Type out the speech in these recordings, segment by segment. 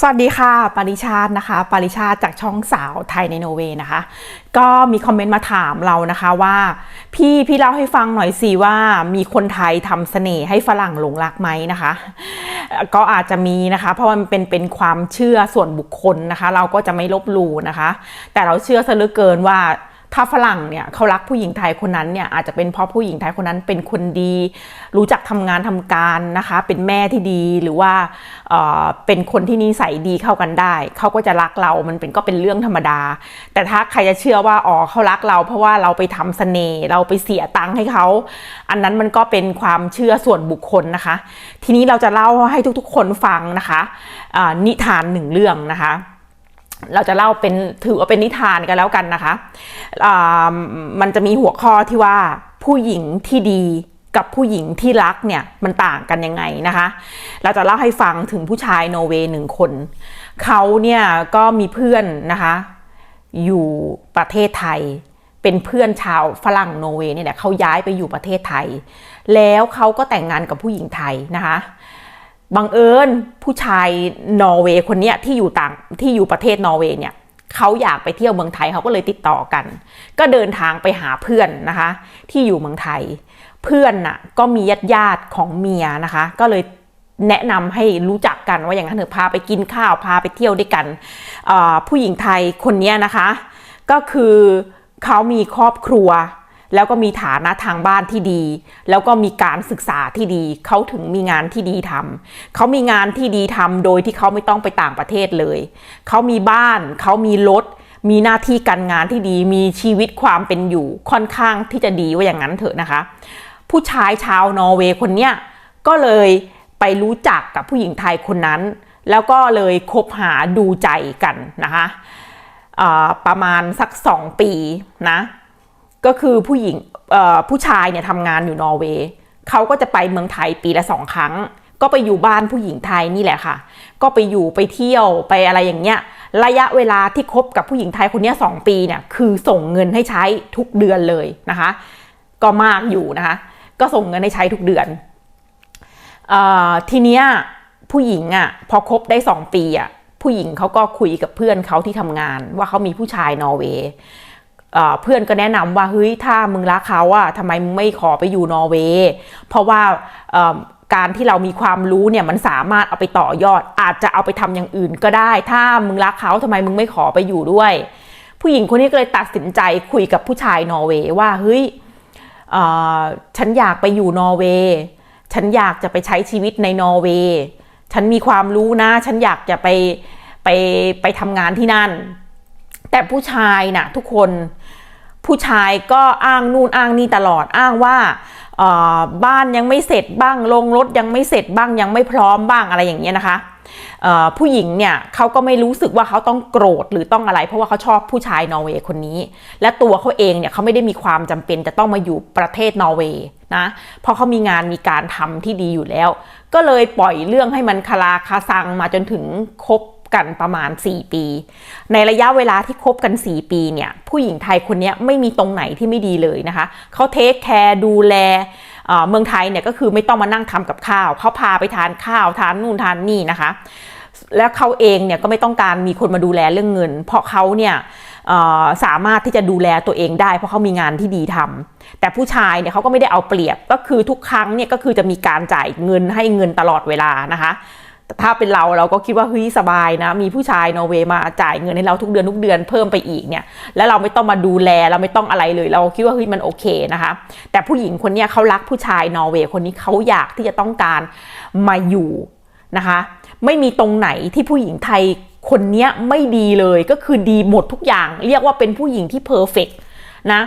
สวัสดีค่ะ ปาริชาตินะคะ ปาริชาติจากช่องสาวไทยในโนเวย์นะคะ ก็มีคอมเมนต์มาถามเรานะคะว่า พี่พี่เล่าให้ฟังหน่อยสิว่ามีคนไทยทำเสน่ห์ให้ฝรั่งหลงรักไหมนะคะ ก็อาจจะมีนะคะ เพราะมันเป็นเป็นความเชื่อส่วนบุคคลนะคะ เราก็จะไม่ลบหลู่นะคะ แต่เราเชื่อซะเหลือเกินว่า ถ้าฝรั่งเนี่ยเขารักผู้หญิงไทยคนนั้นเนี่ยอาจจะเป็นเพราะผู้หญิงไทยคนนั้นเป็นคนดี รู้จักทำงานทำการนะคะ เป็นแม่ที่ดีหรือว่าเอ่อเป็นคนที่นิสัยดีเข้ากันได้ เขาก็จะรักเรา มันเป็นก็เป็นเรื่องธรรมดา แต่ถ้าใครจะเชื่อว่าอ๋อเขารักเรา เพราะว่าเราไปทำเสน่ห์เราไปเสียตังค์ให้เขา อันนั้นมันก็เป็นความเชื่อส่วนบุคคลนะคะ ทีนี้เราจะเล่าให้ทุกๆ คนฟังนะคะนิทานหนึ่งเรื่องนะคะ เราจะเล่าเป็นถือว่าเป็นนิทานกันแล้วกันนะคะอ่ามันจะมีหัวข้อที่ว่าผู้หญิงที่ดีกับผู้หญิงที่รักเนี่ยมันต่างกันยังไงนะคะ เราจะเล่าให้ฟังถึงผู้ชายโนเวย์หนึ่งคน เขาเนี่ยก็มีเพื่อนนะคะ อยู่ประเทศไทย เป็นเพื่อนชาวฝรั่งโนเวย์เนี่ยเขาย้ายไปอยู่ประเทศไทย แล้วเขาก็แต่งงานกับผู้หญิงไทยนะคะ บังเอิญผู้ชายนอร์เวย์คนเนี้ยที่อยู่ต่างที่อยู่ประเทศนอร์เวย์เนี่ยเขาอยากไปเที่ยวเมืองไทยเขาก็เลยติดต่อกัน ก็เดินทางไปหาเพื่อนนะคะ ที่อยู่เมืองไทย เพื่อนน่ะก็มีญาติญาติของเมียนะคะ ก็เลยแนะนำให้รู้จักกันว่าอย่างนั้นเถอะพาไปกินข้าวพาไปเที่ยวด้วยกันผู้หญิงไทยคนนี้นะคะ ก็คือเขามีครอบครัว แล้วก็มีฐานะทางบ้านที่ดี แล้วก็มีการศึกษาที่ดี เขาถึงมีงานที่ดีทำเขามีงานที่ดีทำโดยที่เขาไม่ต้องไปต่างประเทศเลย เขามีบ้าน เขามีรถ มีหน้าที่การงานที่ดี มีชีวิตความเป็นอยู่ค่อนข้างที่จะดีว่าอย่างนั้นเถอะนะคะ ผู้ชายชาวนอร์เวย์คนเนี้ยก็เลยไปรู้จักกับผู้หญิงไทยคนนั้น แล้วก็เลยคบหาดูใจกันนะคะประมาณสักสองปีนะ ก็คือผู้หญิงผู้ชายเนี่ยทำงานอยู่นอร์เวย์เขาก็จะไปเมืองไทยปีละสองครั้ง ก็ไปอยู่บ้านผู้หญิงไทยนี่แหละค่ะ ก็ไปอยู่ไปเที่ยวไปอะไรอย่างเงี้ยระยะเวลาที่คบกับผู้หญิงไทยคนนี้สองปีเนี่ยคือส่งเงินให้ใช้ทุกเดือนเลยนะคะ ก็มากอยู่นะคะ ก็ส่งเงินให้ใช้ทุกเดือนออทีเนี้ยผู้หญิงอะพอคบได้สองปีอะผู้หญิงเขาก็คุยกับเพื่อนเขาที่ทำงาน ว่าเขามีผู้ชายนอร์เวย์ เพื่อนก็แนะนำว่าเฮ้ยถ้ามึงรักเขาอะทำไมมึงไม่ขอไปอยู่นอร์เวย์เพราะว่าการที่เรามีความรู้เนี่ยมันสามารถเอาไปต่อยอด อาจจะเอาไปทำอย่างอื่นก็ได้ ถ้ามึงรักเขาทำไมมึงไม่ขอไปอยู่ด้วย ผู้หญิงคนนี้ก็เลยตัดสินใจคุยกับผู้ชายนอร์เวย์ว่าเฮ้ยฉันอยากไปอยู่นอร์เวย์ฉันอยากจะไปใช้ชีวิตในนอร์เวย์ฉันมีความรู้นะ ฉันอยากจะไปไปไปทำงานที่นั่น แต่ผู้ชายน่ะทุกคน ผู้ชายก็อ้างนู่นอ้างนี่ตลอดอ้างว่าบ้านยังไม่เสร็จบ้างลงรถยังไม่เสร็จบ้างยังไม่พร้อมบ้างอะไรอย่างเงี้ยนะคะผู้หญิงเนี่ยเขาก็ไม่รู้สึกว่าเขาต้องโกรธหรือต้องอะไร เพราะว่าเขาชอบผู้ชายนอร์เวย์คนนี้ และตัวเขาเองเนี่ยเขาไม่ได้มีความจำเป็นจะต้องมาอยู่ประเทศนอร์เวย์นะเพราะเขามีงานมีการทำที่ดีอยู่แล้ว ก็เลยปล่อยเรื่องให้มันคลาคาซังมาจนถึงครบ กันประมาณ 4 ปี ในระยะเวลาที่คบกัน 4 ปีเนี่ยผู้หญิงไทยคนนี้ไม่มีตรงไหนที่ไม่ดีเลยนะคะ เขาเทคแคร์ดูแลเมืองไทยเนี่ยก็คือไม่ต้องมานั่งทำกับข้าว เขาพาไปทานข้าวทานนู่นทานนี่นะคะ แล้วเขาเองเนี่ยก็ไม่ต้องการมีคนมาดูแลเรื่องเงิน เพราะเขาเนี่ยสามารถที่จะดูแลตัวเองได้ เพราะเขามีงานที่ดีทำแต่ผู้ชายเนี่ยเขาก็ไม่ได้เอาเปรียบก็คือทุกครั้งเนี่ยก็คือจะมีการจ่ายเงินให้เงินตลอดเวลานะคะ ถ้าเป็นเราเราก็คิดว่าเฮ้ยสบายนะ มีผู้ชายนอร์เวย์มาจ่ายเงินให้เราทุกเดือนทุกเดือนเพิ่มไปอีกเนี่ย แล้วเราไม่ต้องมาดูแลเราไม่ต้องอะไรเลย เราคิดว่าเฮ้ยมันโอเคนะคะ แต่ผู้หญิงคนนี้เขารักผู้ชายนอร์เวย์คนนี้เขาอยากที่จะต้องการมาอยู่นะคะ ไม่มีตรงไหนที่ผู้หญิงไทยคนนี้ไม่ดีเลยก็คือดีหมดทุกอย่าง เรียกว่าเป็นผู้หญิงที่เพอร์เฟกนะ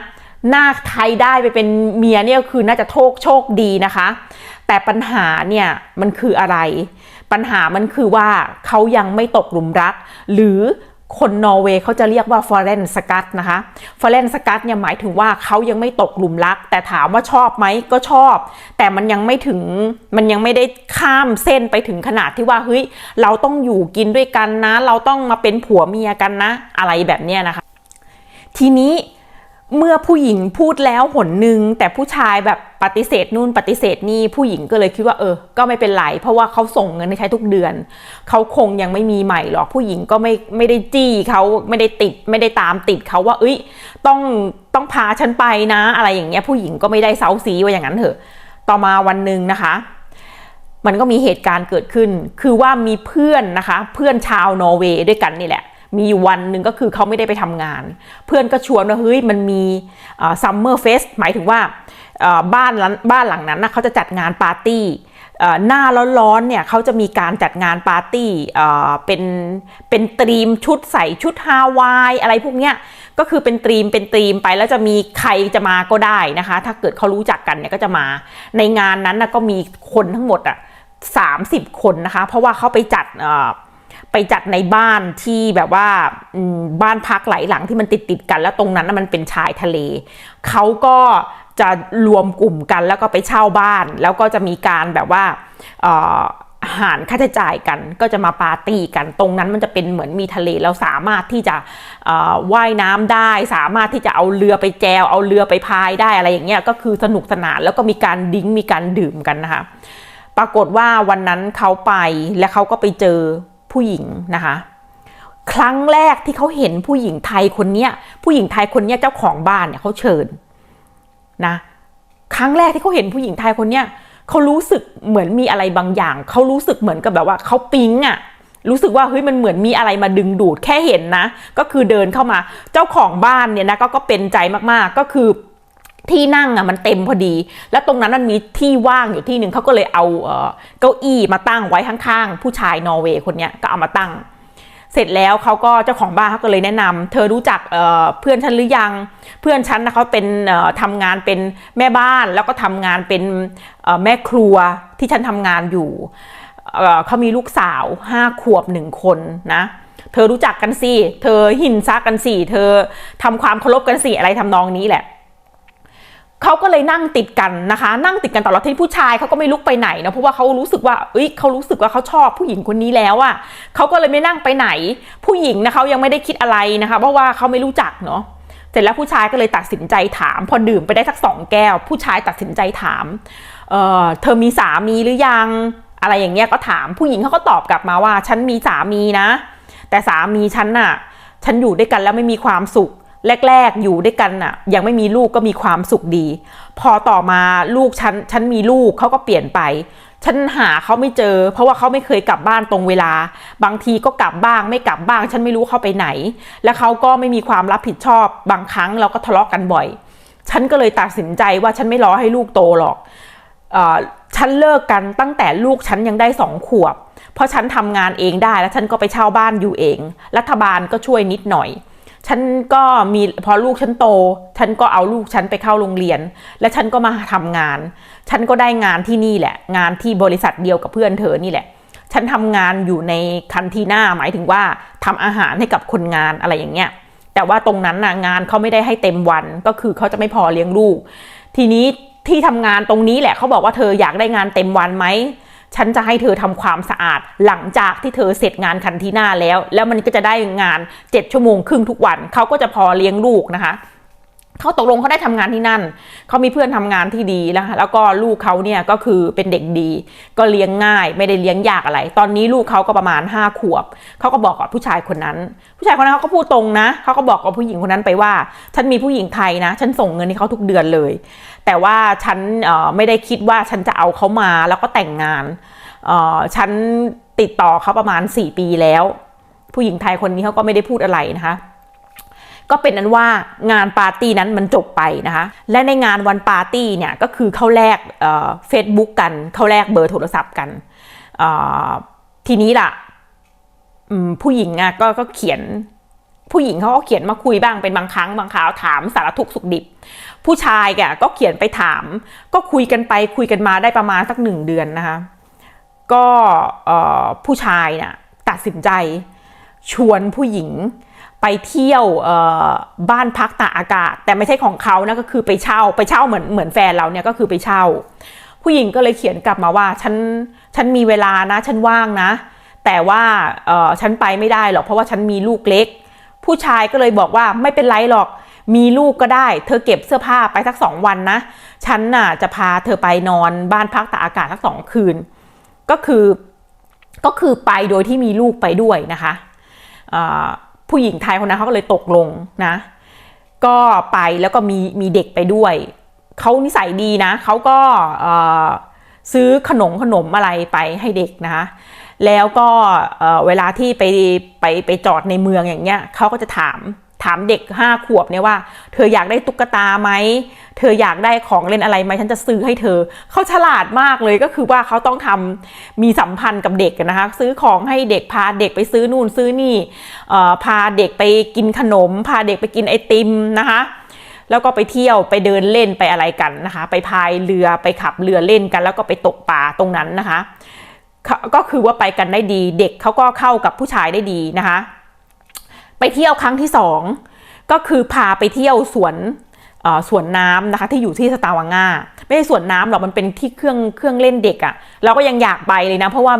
หน้าไทยได้ไปเป็นเมียเนี่ยคือน่าจะโชคโชคดีนะคะ แต่ปัญหาเนี่ยมันคืออะไร ปัญหามันคือว่าเขายังไม่ตกหลุมรัก หรือคนนอร์เวย์เขาจะเรียกว่าฟอร์เรนสกัตนะคะฟอร์เรนสกัตเนี่ยหมายถึงว่าเขายังไม่ตกหลุมรัก แต่ถามว่าชอบไหมก็ชอบ แต่มันยังไม่ถึงมันยังไม่ได้ข้ามเส้นไปถึงขนาดที่ว่าเฮ้ยเราต้องอยู่กินด้วยกันนะ เราต้องมาเป็นผัวเมียกันนะ อะไรแบบเนี้ยนะคะ ทีนี้ เมื่อผู้หญิงพูดแล้วหนหนึ่งแต่ผู้ชายแบบปฏิเสธนู่นปฏิเสธนี่ผู้หญิงก็เลยคิดว่าเออ ก็ไม่เป็นไร เพราะว่าเขาส่งเงินให้ใช้ทุกเดือน เขาคงยังไม่มีใหม่หรอกผู้หญิงก็ไม่ไม่ได้จี้เขาไม่ได้ติดไม่ได้ตามติดเขาว่า เอ้ย ต้องต้องพาฉันไปนะ อะไรอย่างเงี้ยผู้หญิงก็ไม่ได้เซาซีว่าอย่างนั้นเถอะ ต่อมาวันหนึ่งนะคะ มันก็มีเหตุการณ์เกิดขึ้น คือว่ามีเพื่อนนะคะ เพื่อนชาวนอร์เวย์ด้วยกันนี่แหละ มีวันหนึ่งก็คือเขาไม่ได้ไปทำงาน เพื่อนก็ชวนว่าเฮ้ยมันมีซัมเมอร์เฟสหมายถึงว่าบ้านบ้านหลังนั้นนะเขาจะจัดงานปาร์ตี้หน้าร้อนๆเนี่ยเขาจะมีการจัดงานปาร์ตี้เป็นเป็นตรีมชุดใส่ชุดฮาวายอะไรพวกเนี้ยก็คือเป็นตรีมเป็นตรีมไปแล้วจะมีใครจะมาก็ได้นะคะ ถ้าเกิดเขารู้จักกันเนี่ยก็จะมา ในงานนั้นนะก็มีคนทั้งหมดอะสามสิบคนนะคะ เพราะว่าเขาไปจัด ไปจัดในบ้านที่แบบว่าบ้านพักหลายหลังที่มันติดติดกันแล้วตรงนั้นมันเป็นชายทะเลเขาก็จะรวมกลุ่มกันแล้วก็ไปเช่าบ้าน แล้วก็จะมีการแบบว่าหารค่าใช้จ่ายกันก็จะมาปาร์ตี้กันตรงนั้นมันจะเป็นเหมือนมีทะเลเราสามารถที่จะว่ายน้ำได้ สามารถที่จะเอาเรือไปแจวเอาเรือไปพายได้อะไรอย่างเงี้ยก็คือสนุกสนานแล้วก็มีการดิ้งมีการดื่มกันนะคะปรากฏว่าวันนั้นเขาไปและเขาก็ไปเจอ ผู้หญิงนะคะ ครั้งแรกที่เขาเห็นผู้หญิงไทยคนเนี้ย ผู้หญิงไทยคนเนี้ยเจ้าของบ้านเนี่ยเขาเชิญนะครั้งแรกที่เขาเห็นผู้หญิงไทยคนเนี้ยเขารู้สึกเหมือนมีอะไรบางอย่าง เขารู้สึกเหมือนกับแบบว่าเขาปิ๊งอะรู้สึกว่าเฮ้ยมันเหมือนมีอะไรมาดึงดูดแค่เห็นนะ ก็คือเดินเข้ามาเจ้าของบ้านเนี่ยนะก็ก็เป็นใจมากๆก็คือ ที่นั่งอะมันเต็มพอดี แล้วตรงนั้นมันมีที่ว่างอยู่ที่หนึ่งเขาก็เลยเอาเก้าอี้มาตั้งไว้ข้างๆ ผู้ชายนอร์เวย์คนนี้ก็เอามาตั้ง เสร็จแล้วเขาก็เจ้าของบ้านเขาก็เลยแนะนำเธอรู้จักเเพื่อนฉันหรือยัง เพื่อนฉันนะเขาเป็นทำงานเป็นแม่บ้านแล้วก็ทำงานเป็นแม่ครัวที่ฉันทำงานอยู่เขามีลูกสาวห้าขวบหนึ่งคนนะเธอรู้จักกันสิ เธอหินซักกันสิ เธอทำความเคารพกันสิ อะไรทำนองนี้แหละ เขาก็เลยนั่งติดกันนะคะ นั่งติดกันตลอดที่ผู้ชายเขาก็ไม่ลุกไปไหนนะเพราะว่าเขารู้สึกว่าเอ้ยเขารู้สึกว่าเขาชอบผู้หญิงคนนี้แล้วอะเขาก็เลยไม่นั่งไปไหน ผู้หญิงนะเขายังไม่ได้คิดอะไรนะคะ เพราะว่าเขาไม่รู้จักเนาะเสร็จแล้วผู้ชายก็เลยตัดสินใจถาม พอดื่มไปได้สักสองแก้ว ผู้ชายตัดสินใจถามเออเธอมีสามีหรือยังอะไรอย่างเงี้ยก็ถามผู้หญิงเขาก็ตอบกลับมาว่า ฉันมีสามีนะ แต่สามีฉันน่ะ ฉันอยู่ด้วยกันแล้วไม่มีความสุข แรก ๆ อยู่ด้วยกันน่ะ ยังไม่มีลูกก็มีความสุขดี พอต่อมาลูกฉันฉันมีลูกเขาก็เปลี่ยนไป ฉันหาเขาไม่เจอ เพราะว่าเขาไม่เคยกลับบ้านตรงเวลา บางทีก็กลับบ้าง ไม่กลับบ้าง ฉันไม่รู้เขาไปไหน แล้วเขาก็ไม่มีความรับผิดชอบ บางครั้งเราก็ทะเลาะกกันบ่อย ฉันก็เลยตัดสินใจว่าฉันไม่รอให้ลูกโตหรอกอฉันเลิกกันตั้งแต่ลูกฉันยังได้สองขวบ เพราะฉันทำงานเองได้แล้วฉันก็ไปเช่าบ้านอยู่เอง รัฐบาลก็ช่วยนิดหน่อย ฉันก็มีพอลูกฉันโต ฉันก็เอาลูกฉันไปเข้าโรงเรียน และฉันก็มาทำงาน ฉันก็ได้งานที่นี่แหละ งานที่บริษัทเดียวกับเพื่อนเธอนี่แหละ ฉันทำงานอยู่ในคันทีน่าหมายถึงว่าทำอาหารให้กับคนงานอะไรอย่างเงี้ยแต่ว่าตรงนั้นนะงานเขาไม่ได้ให้เต็มวันก็คือเขาจะไม่พอเลี้ยงลูก ทีนี้ที่ทำงานตรงนี้แหละเขาบอกว่าเธออยากได้งานเต็มวันไหม ฉันจะให้เธอทำความสะอาดหลังจากที่เธอเสร็จงานคันที่หน้าแล้ว แล้วมันก็จะได้งานเจ็ดชั่วโมงครึ่งทุกวันเขาก็จะพอเลี้ยงลูกนะคะ เขาตกลงเขาได้ทำงานที่นั่น เขามีเพื่อนทำงานที่ดีแล้วแล้วก็ลูกเขาเนี่ยก็คือเป็นเด็กดี ก็เลี้ยงง่าย ไม่ได้เลี้ยงยากอะไร ตอนนี้ลูกเขาก็ประมาณห้าขวบ เขาก็บอกกับผู้ชายคนนั้น ผู้ชายคนนั้นเขาก็พูดตรงนะ เขาก็บอกกับผู้หญิงคนนั้นไปว่า ฉันมีผู้หญิงไทยนะ ฉันส่งเงินให้เขาทุกเดือนเลย แต่ว่าฉันไม่ได้คิดว่าฉันจะเอาเขามาแล้วก็แต่งงาน ฉันติดต่อเขาประมาณ 4 ปีแล้ว ผู้หญิงไทยคนนี้เขาก็ไม่ได้พูดอะไรนะคะ ก็เป็นนั้นว่างานปาร์ตี้นั้นมันจบไปนะคะ และในงานวันปาร์ตี้เนี่ยก็คือเข้าแลกเฟซบุ๊กกัน เข้าแลกเบอร์โทรศัพท์กันทีนี้ล่ะผู้หญิงอะก็ก็เขียนผู้หญิงเขาก็เขียนมาคุยบ้างเป็นบางครั้งบางคราวถามสารทุกสุขดิบ ผู้ชายแกก็เขียนไปถาม ก็คุยกันไปคุยกันมาได้ประมาณสักหนึ่งเดือนนะคะ ก็ผู้ชายนะ่ะตัดสินใจชวนผู้หญิง ไปเที่ยวบ้านพักตากอากาศ แต่ไม่ใช่ของเขานะก็คือไปเช่าไปเช่าเหมือนเหมือนแฟนเราเนี่ยก็คือไปเช่า ผู้หญิงก็เลยเขียนกลับมาว่าฉันฉันมีเวลานะฉันว่างนะ แต่ว่าฉันไปไม่ได้หรอกเพราะว่าฉันมีลูกเล็ก ผู้ชายก็เลยบอกว่าไม่เป็นไรหรอกมีลูกก็ได้ เธอเก็บเสื้อผ้าไปสักสองวันนะ ฉันน่ะจะพาเธอไปนอนบ้านพักตากอากาศสักสองคืน ก็คือก็คือไปโดยที่มีลูกไปด้วยนะคะอ่า ผู้หญิงไทยคนนั้นเขาก็เลยตกลงนะ ก็ไปแล้วก็มีมีเด็กไปด้วย เขานิสัยดีนะ เขาก็ซื้อขนมขนมอะไรไปให้เด็กนะคะแล้วก็เวลาที่ไปไปไปจอดในเมืองอย่างเงี้ยเขาก็จะถาม ถามเด็กห้าขวบเนี่ยว่า เธออยากได้ตุ๊กตาไหม เธออยากได้ของเล่นอะไรไหมฉันจะซื้อให้เธอ เขาฉลาดมากเลยก็คือว่าเขาต้องทำมีสัมพันธ์กับเด็กนะคะ ซื้อของให้เด็กพาเด็กไปซื้อนู่นซื้อนี่พาเด็กไปกินขนม พาเด็กไปกินไอติมนะคะ แล้วก็ไปเที่ยวไปเดินเล่นไปอะไรกันนะคะ ไปพายเรือไปขับเรือเล่นกัน แล้วก็ไปตกปลาตรงนั้นนะคะ ก็คือว่าไปกันได้ดี เด็กเขาก็เข้ากับผู้ชายได้ดีนะคะ ไปเที่ยวครั้งที่สองก็คือพาไปเที่ยวสวนเอ่อสวนน้ำนะคะที่อยู่ที่สตาวังงาไม่ใช่สวนน้ำหรอกมันเป็นที่เครื่องเครื่องเล่นเด็กอะ่ะเราก็ยังอยากไปเลยนะ เพราะว่า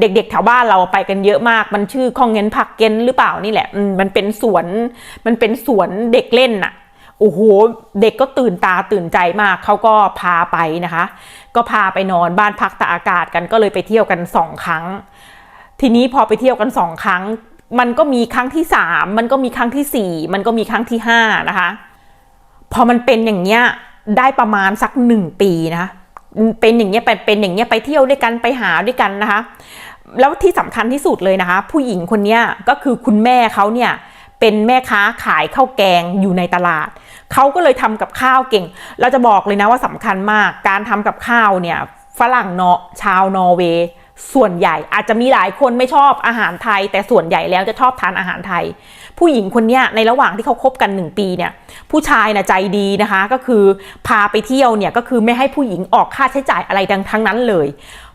เด็กๆแถวบ้านเราไปกันเยอะมาก มันชื่อคองเงินผักเกนหรือเปล่านี่แหละมันเป็นสวนมันเป็นสวนเด็กเล่นน่ะโอ้โหเด็กก็ตื่นตาตื่นใจมากเขาก็พาไปนะคะ ก็พาไปนอนบ้านพักตากอากาศกันก็เลยไปเที่ยวกันสองครั้ง ทีนี้พอไปเที่ยวกันสองครั้ง มันก็มีครั้งที่สามมันก็มีครั้งที่สี่มันก็มีครั้งที่ห้านะคะ พอมันเป็นอย่างเงี้ยได้ประมาณสักหนึ่งปีนะคะเป็นอย่างเงี้ยไปเป็นอย่างเงี้ยไปเที่ยวด้วยกันไปหาด้วยกันนะคะ แล้วที่สำคัญที่สุดเลยนะคะ ผู้หญิงคนเนี้ยก็คือคุณแม่เขาเนี่ยเป็นแม่ค้าขายข้าวแกงอยู่ในตลาด เขาก็เลยทำกับข้าวเก่ง เราจะบอกเลยนะว่าสำคัญมาก การทำกับข้าวเนี่ยฝรั่งเนาะชาวนอร์เวย์ ส่วนใหญ่อาจจะมีหลายคนไม่ชอบอาหารไทย แต่ส่วนใหญ่แล้วจะชอบทานอาหารไทย ผู้หญิงคนนี้ในระหว่างที่เขาคบกันหนึ่งปีเนี่ยผู้ชายนะใจดีนะคะ ก็คือพาไปเที่ยวเนี่ยก็คือไม่ให้ผู้หญิงออกค่าใช้จ่ายอะไรทั้งทั้งนั้นเลย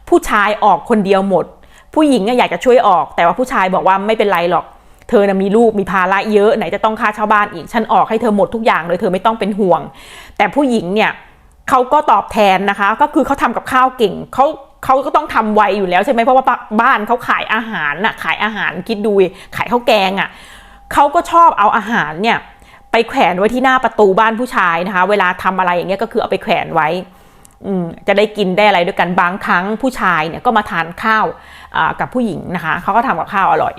ผู้ชายออกคนเดียวหมด ผู้หญิงอยากจะช่วยออก แต่ว่าผู้ชายบอกว่าไม่เป็นไรหรอก เธอนะมีลูกมีภาระเยอะไหนจะต้องค่าเช่าบ้านอีกฉันออกให้เธอหมดทุกอย่างเลยเธอไม่ต้องเป็นห่วง แต่ผู้หญิงเนี่ยเขาก็ตอบแทนนะคะ ก็คือเขาทำกับข้าวเก่งเขา เขาก็ต้องทำไวอยู่แล้วใช่ไหมเพราะว่าบ้านเขาขายอาหารน่ะขายอาหารคิดดูขายข้าวแกงอะเขาก็ชอบเอาอาหารเนี่ยไปแขวนไว้ที่หน้าประตูบ้านผู้ชายนะคะ เวลาทำอะไรอย่างเงี้ยก็คือเอาไปแขวนไว้อืจะได้กินได้อะไรด้วยกันบางครั้งผู้ชายเนี่ยก็มาทานข้าวกับผู้หญิงนะคะเขาก็ทำกับข้าวอร่อย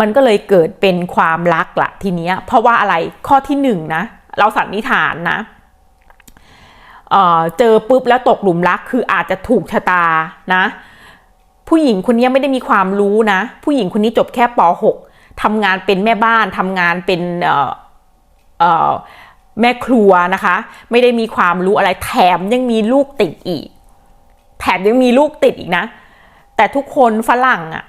มันก็เลยเกิดเป็นความรักละทีเนี้ยเพราะว่าอะไรข้อที่หนึ่งนะเราสันนิษฐานนะ เจอปุ๊บแล้วตกหลุมรักคืออาจจะถูกชะตานะ ผู้หญิงคนนี้ไม่ได้มีความรู้นะ ผู้หญิงคนนี้จบแค่ป .6 ทำงานเป็นแม่บ้านทำงานเป็นแม่ครัวนะคะ ไม่ได้มีความรู้อะไรแถมยังมีลูกติดอีก แถมยังมีลูกติดอีกนะ แต่ทุกคนฝรั่งอะ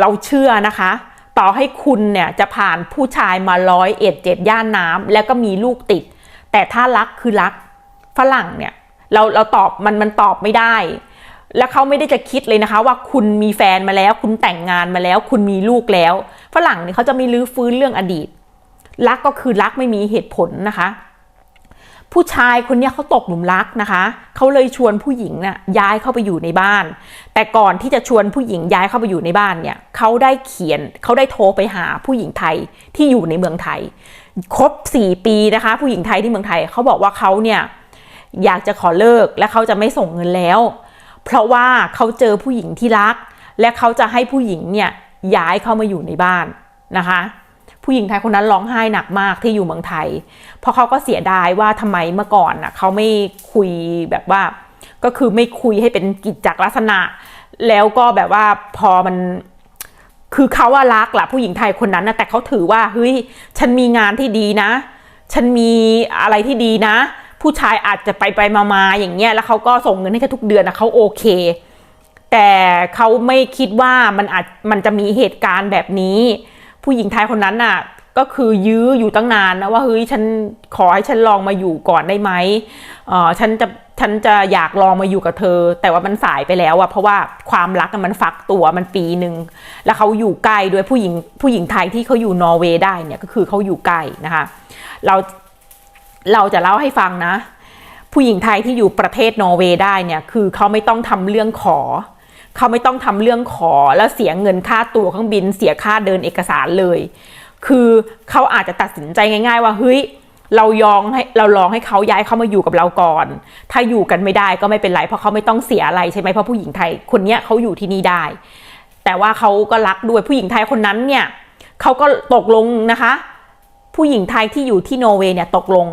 เราเชื่อนะคะ ต่อให้คุณเนี่ยจะผ่านผู้ชายมาร้อยเอ็ดเจ็ดย่านน้ำแล้วก็มีลูกติด แต่ถ้ารักคือรัก ฝรั่งเนี่ยเราเราตอบมันมันตอบไม่ได้ แล้วเขาไม่ได้จะคิดเลยนะคะ ว่าคุณมีแฟนมาแล้ว คุณแต่งงานมาแล้ว คุณมีลูกแล้ว ฝรั่งเนี่ยเขาจะไม่ลื้อฟื้นเรื่องอดีต รักก็คือรักไม่มีเหตุผลนะคะ ผู้ชายคนนี้เขาตกหลุมรักนะคะเขาเลยชวนผู้หญิงนะ่ะย้ายเข้าไปอยู่ในบ้าน แต่ก่อนที่จะชวนผู้หญิงย้ายเข้าไปอยู่ในบ้านเนี่ยเขาได้เขียนเขาได้โทรไปหาผู้หญิงไทยที่อยู่ในเมืองไทย ครบสี่ปีนะคะ ผู้หญิงไทยที่เมืองไทยเขาบอกว่าเขาเนี่ย อยากจะขอเลิกและเขาจะไม่ส่งเงินแล้ว เพราะว่าเขาเจอผู้หญิงที่รัก และเขาจะให้ผู้หญิงเนี่ยย้ายเข้ามาอยู่ในบ้านนะคะ ผู้หญิงไทยคนนั้นร้องไห้หนักมากที่อยู่เมืองไทย เพราะเขาก็เสียดายว่าทำไมเมื่อก่อนน่ะเขาไม่คุยแบบว่า ก็คือไม่คุยให้เป็นกิจจลักษณะ แล้วก็แบบว่าพอมันคือเขาว่ารักแหละผู้หญิงไทยคนนั้นนะแต่เขาถือว่าเฮ้ยฉันมีงานที่ดีนะ ฉันมีอะไรที่ดีนะ ผู้ชายอาจจะไปไปมามาอย่างเงี้ยแล้วเขาก็ส่งเงินให้แค่ทุกเดือนนะเขาโอเค แต่เขาไม่คิดว่ามันอาจมันจะมีเหตุการณ์แบบนี้ ผู้หญิงไทยคนนั้นน่ะก็คือยื้ออยู่ตั้งนานนะว่าเฮ้ยฉันขอให้ฉันลองมาอยู่ก่อนได้ไหมเออฉันจะฉันจะอยากลองมาอยู่กับเธอ แต่ว่ามันสายไปแล้วอะเพราะว่าความรักมันฟักตัวมันปีหนึ่งแล้วเขาอยู่ใกล้ด้วยผู้หญิงผู้หญิงไทยที่เขาอยู่นอร์เวย์ได้เนี่ยก็คือเขาอยู่ใกล้นะคะ เรา เราจะเล่าให้ฟังนะ ผู้หญิงไทยที่อยู่ประเทศนอร์เวย์ได้เนี่ยคือเขาไม่ต้องทำเรื่องขอ เขาไม่ต้องทำเรื่องขอแล้วเสียเงินค่าตั๋วเครื่องบิน เสียค่าเดินเอกสารเลย คือเขาอาจจะตัดสินใจง่าย ๆ ว่าเฮ้ยเรายองให้เราลองให้เขาย้ายเข้ามาอยู่กับเราก่อน ถ้าอยู่กันไม่ได้ก็ไม่เป็นไรเพราะเขาไม่ต้องเสียอะไรใช่ไหมเพราะผู้หญิงไทยคนเนี้ยเขาอยู่ที่นี่ได้ แต่ว่าเขาก็รักด้วยผู้หญิงไทยคนนั้นเนี่ยเขาก็ตกลงนะคะ ผู้หญิงไทยที่อยู่ที่นอร์เวย์เนี่ยตกลง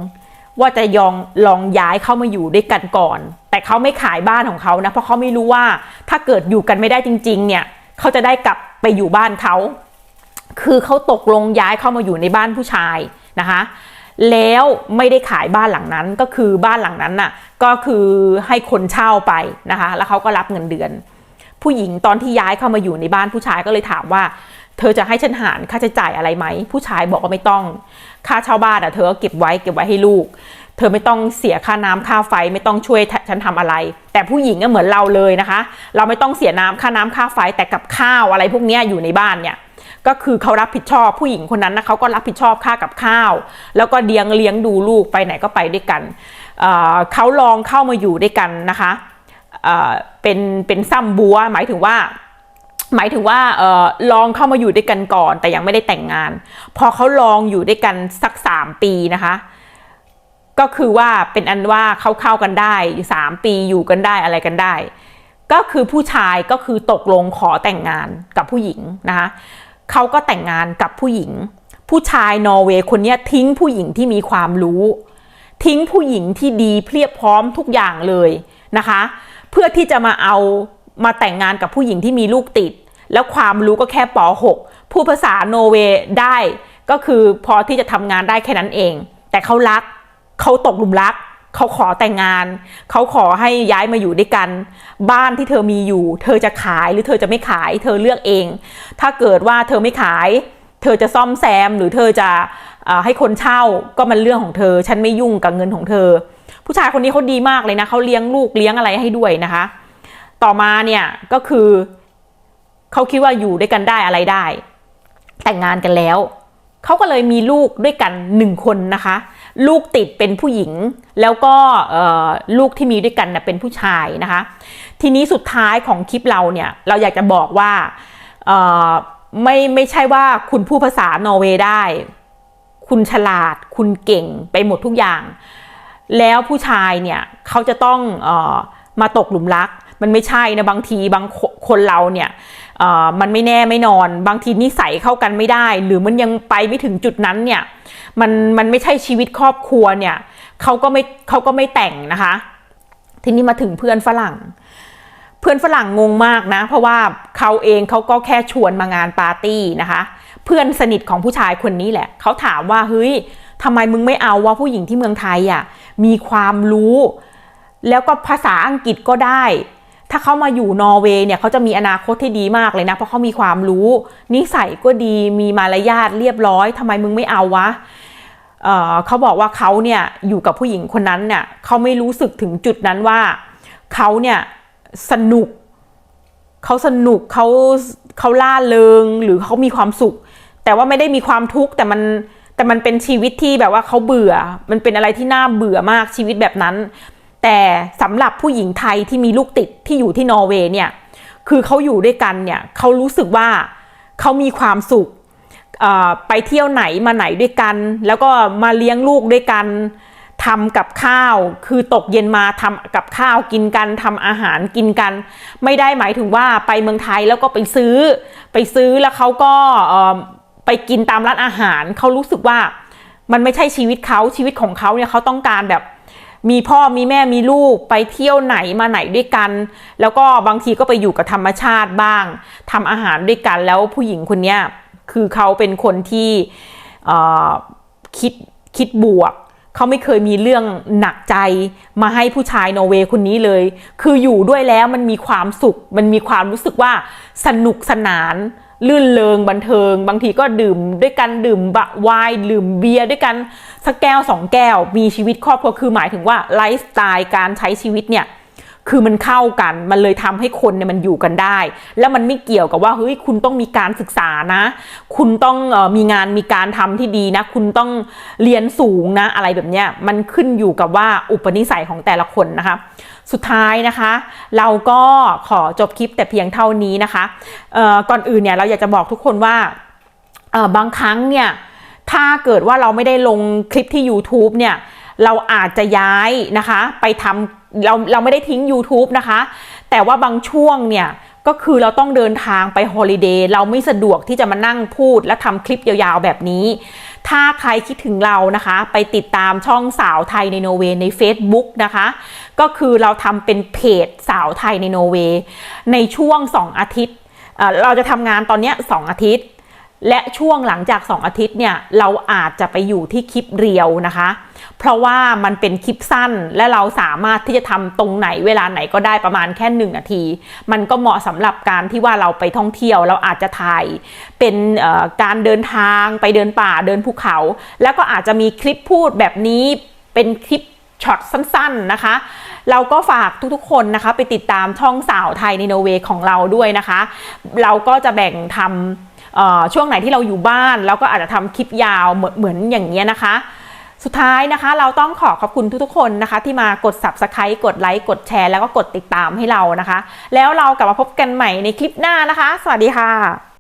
ว่าจะยองลองย้ายเข้ามาอยู่ด้วยกันก่อน แต่เขาไม่ขายบ้านของเขานะเพราะเขาไม่รู้ว่าถ้าเกิดอยู่กันไม่ได้จริง ๆ เนี่ยเขาจะได้กลับไปอยู่บ้านเขาคือเขาตกลงย้ายเข้ามาอยู่ในบ้านผู้ชายนะคะ แล้วไม่ได้ขายบ้านหลังนั้นก็คือบ้านหลังนั้นน่ะก็คือให้คนเช่าไปนะคะ แล้วเขาก็รับเงินเดือน ผู้หญิงตอนที่ย้ายเข้ามาอยู่ในบ้านผู้ชายก็เลยถามว่า เธอจะให้ฉันหารค่าใช้จ่ายอะไรไหม ผู้ชายบอกว่าไม่ต้อง ค่าเช่าบ้านอะเธอก็เก็บไว้เก็บไว้ให้ลูก เธอไม่ต้องเสียค่าน้ำค่าไฟไม่ต้องช่วยฉันทำอะไร แต่ผู้หญิงก็เหมือนเราเลยนะคะ เราไม่ต้องเสียน้ำค่าน้ำค่าไฟแต่กับข้าวอะไรพวกนี้อยู่ในบ้านเนี่ยก็คือเขารับผิดชอบผู้หญิงคนนั้นนะเขาก็รับผิดชอบค่ากับข้าว แล้วก็เลี้ยงเลี้ยงดูลูกไปไหนก็ไปด้วยกันเเขาลองเข้ามาอยู่ด้วยกันนะคะเเป็นเป็นซ้ำบัวหมายถึงว่า หมายถึงว่าออลองเข้ามาอยู่ด้วยกันก่อน แต่ยังไม่ได้แต่งงาน พอเขาลองอยู่ด้วยกันสักสามปีนะคะ ก็คือว่าเป็นอันว่าเขาเข้ากันได้สามปีอยู่กันได้อะไรกันได้ ก็คือผู้ชายก็คือตกลงขอแต่งงานกับผู้หญิงนะคะเขาก็แต่งงานกับผู้หญิง ผู้ชายนอร์เวย์คนนี้ทิ้งผู้หญิงที่มีความรู้ ทิ้งผู้หญิงที่ดีเพียบพร้อมทุกอย่างเลยนะคะ เพื่อที่จะมาเอามาแต่งงานกับผู้หญิงที่มีลูกติด แล้วความรู้ก็แค่ป .6 ผู้ภาษาโนเวย์ได้ก็คือพอที่จะทำงานได้แค่นั้นเอง แต่เขารักเขาตกหลุมรักเขาขอแต่งงาน เขาขอให้ย้ายมาอยู่ด้วยกัน บ้านที่เธอมีอยู่ เธอจะขายหรือเธอจะไม่ขาย เธอเลือกเอง ถ้าเกิดว่าเธอไม่ขาย เธอจะซ่อมแซมหรือเธอจะให้คนเช่าก็มันเรื่องของเธอ ฉันไม่ยุ่งกับเงินของเธอ ผู้ชายคนนี้เขาดีมากเลยนะเขาเลี้ยงลูกเลี้ยงอะไรให้ด้วยนะคะ ต่อมาเนี่ยก็คือ เขาคิดว่าอยู่ด้วยกันได้อะไรได้ แต่งงานกันแล้ว เขาก็เลยมีลูกด้วยกันหนึ่งคนนะคะ ลูกติดเป็นผู้หญิง แล้วก็ลูกที่มีด้วยกันนะเป็นผู้ชายนะคะ ทีนี้สุดท้ายของคลิปเราเนี่ย เราอยากจะบอกว่าไม่ไม่ใช่ว่าคุณพูดภาษานอร์เวย์ได้ คุณฉลาด คุณเก่งไปหมดทุกอย่าง แล้วผู้ชายเนี่ยเขาจะต้องออมาตกหลุมรัก มันไม่ใช่นะบางทีบางคนเราเนี่ย มันไม่แน่ไม่นอน บางทีนิสัยเข้ากันไม่ได้ หรือมันยังไปไม่ถึงจุดนั้นเนี่ยมันมันไม่ใช่ชีวิตครอบครัวเนี่ยเขาก็ไม่เขาก็ไม่แต่งนะคะ ทีนี้มาถึงเพื่อนฝรั่ง เพื่อนฝรั่งงงมากนะ เพราะว่าเขาเองเขาก็แค่ชวนมางานปาร์ตี้นะคะ เพื่อนสนิทของผู้ชายคนนี้แหละเขาถามว่าเฮ้ยทำไมมึงไม่เอาว่าผู้หญิงที่เมืองไทยอะมีความรู้ แล้วก็ภาษาอังกฤษก็ได้ ถ้าเขามาอยู่นอร์เวย์เนี่ยเขาจะมีอนาคตที่ดีมากเลยนะ เพราะเขามีความรู้ นิสัยก็ดีมีมารยาทเรียบร้อยทำไมมึงไม่เอาวะเเขาบอกว่าเขาเนี่ยอยู่กับผู้หญิงคนนั้นเนี่ยเขาไม่รู้สึกถึงจุดนั้นว่าเขาเนี่ยสนุกเขาสนุกเขาเขาล่าเริงหรือเขามีความสุข แต่ว่าไม่ได้มีความทุกข์แต่มันแต่มันเป็นชีวิตที่แบบว่าเขาเบื่อ มันเป็นอะไรที่น่าเบื่อมากชีวิตแบบนั้น แต่สำหรับผู้หญิงไทยที่มีลูกติดที่อยู่ที่นอร์เวย์เนี่ยคือเขาอยู่ด้วยกันเนี่ยเขารู้สึกว่าเขามีความสุขไปเที่ยวไหนมาไหนด้วยกัน แล้วก็มาเลี้ยงลูกด้วยกันทำกับข้าว คือตกเย็นมาทำกับข้าวกินกันทำอาหารกินกัน ไม่ได้หมายถึงว่าไปเมืองไทยแล้วก็ไปซื้อ ไปซื้อแล้วเขาก็ไปกินตามร้านอาหารเขารู้สึกว่ามันไม่ใช่ชีวิตเขาชีวิตของเขาเนี่ยเขาต้องการแบบ มีพ่อมีแม่มีลูกไปเที่ยวไหนมาไหนด้วยกัน แล้วก็บางทีก็ไปอยู่กับธรรมชาติบ้างทำอาหารด้วยกันแล้วผู้หญิงคนนี้คือเขาเป็นคนที่คิดคิดบวกเขาไม่เคยมีเรื่องหนักใจมาให้ผู้ชายนอร์เวย์คนนี้เลย คืออยู่ด้วยแล้วมันมีความสุข มันมีความรู้สึกว่าสนุกสนาน ลื่นเลงบันเทิง บางทีก็ดื่มด้วยกันดื่มไวน์ดื่มเบียร์ด้วยกันสักแก้วสองแก้ว มีชีวิตครอบครัวคือหมายถึงว่าไลฟ์สไตล์การใช้ชีวิตเนี่ยคือมันเข้ากันมันเลยทำให้คนเนี่ยมันอยู่กันได้ แล้วมันไม่เกี่ยวกับว่าเฮ้ยคุณต้องมีการศึกษานะ คุณต้องออมีงานมีการทำที่ดีนะ คุณต้องเรียนสูงนะอะไรแบบเนี้ยมันขึ้นอยู่กับว่าอุปนิสัยของแต่ละคนนะคะ สุดท้ายนะคะ เราก็ขอจบคลิปแต่เพียงเท่านี้นะคะก่อนอื่นเนี่ยเราอยากจะบอกทุกคนว่าบางครั้งเนี่ยถ้าเกิดว่าเราไม่ได้ลงคลิปที่ YouTube เนี่ยเราอาจจะย้ายนะคะไปทำเราเราไม่ได้ทิ้ง YouTube นะคะ แต่ว่าบางช่วงเนี่ยก็คือเราต้องเดินทางไปฮอลิเดย์เราไม่สะดวกที่จะมานั่งพูดและทำคลิปยาวๆแบบนี้ ถ้าใครคิดถึงเรานะคะ ไปติดตามช่องสาวไทยในโนเวย์ใน Facebook นะคะ ก็คือเราทำเป็นเพจสาวไทยในโนเวย์ในช่วง 2 อาทิตย์ เราจะทำงานตอนนี้ 2 อาทิตย์ และช่วงหลังจาก 2 อาทิตย์เนี่ยเราอาจจะไปอยู่ที่คลิปเรียวนะคะ เพราะว่ามันเป็นคลิปสั้นและเราสามารถที่จะทำตรงไหนเวลาไหนก็ได้ประมาณแค่หนึ่งนาที มันก็เหมาะสำหรับการที่ว่าเราไปท่องเที่ยว เราอาจจะถ่ายเป็นการเดินทางไปเดินป่าเดินภูเขา แล้วก็อาจจะมีคลิปพูดแบบนี้เป็นคลิปช็อตสั้นๆนะคะ เราก็ฝากทุกๆคนนะคะ ไปติดตามช่องสาวไทยในโนเวของเราด้วยนะคะ เราก็จะแบ่งทำ ช่วงไหนที่เราอยู่บ้านเราก็อาจจะทำคลิปยาวเหมือนอย่างเงี้ยนะคะ สุดท้ายนะคะ เราต้องขอขอบคุณทุกๆคนนะคะ ที่มากด subscribe กดไลค์กดแชร์แล้วก็กดติดตามให้เรานะคะ แล้วเรากลับมาพบกันใหม่ในคลิปหน้านะคะ สวัสดีค่ะ